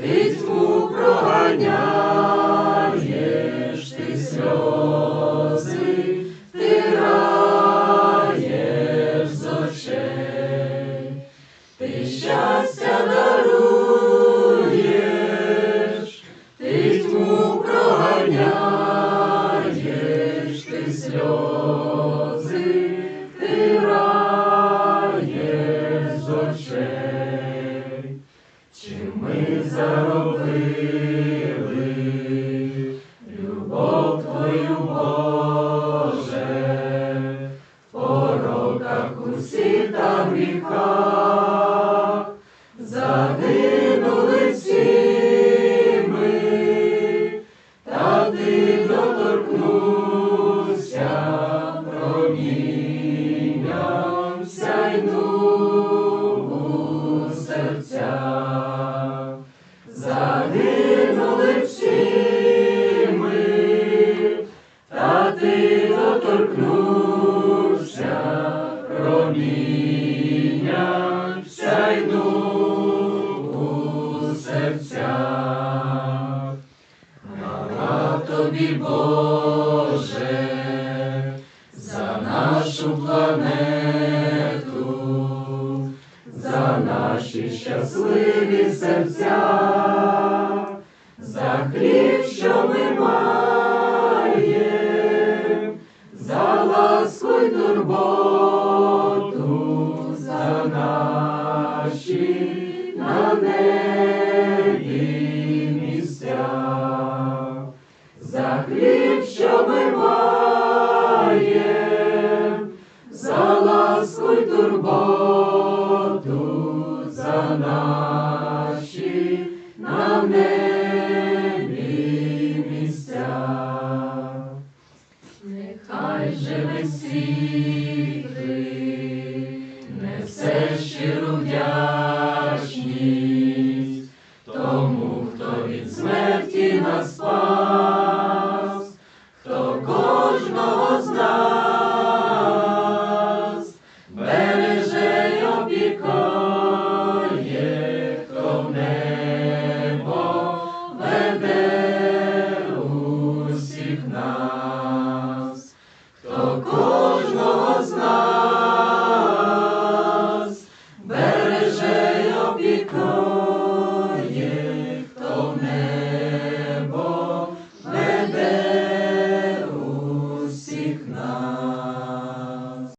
ти тьму проганяєш, ти сльози, втираєш з очей, ти щастя даруєш, ти тьму проганяєш, ти сльози, заробили любов Твою, Боже, пороках усі та гріхах, загинули всі ми, та ти доторкнувся промінням сяйнув серця. Промінням сяйнув у серця. Хвала тобі, Боже, за нашу планету, за наші щасливі серця, за хліб, що ми маємо, за ласку й наші на небі місця, за хліб, що ми маємо, за ласку й за наші на небі місця. Нехай живе хто від смерті нас спас, хто кожного з нас береже й опікує, хто в небо веде усіх нас, хто кожного з нас береже й опікує.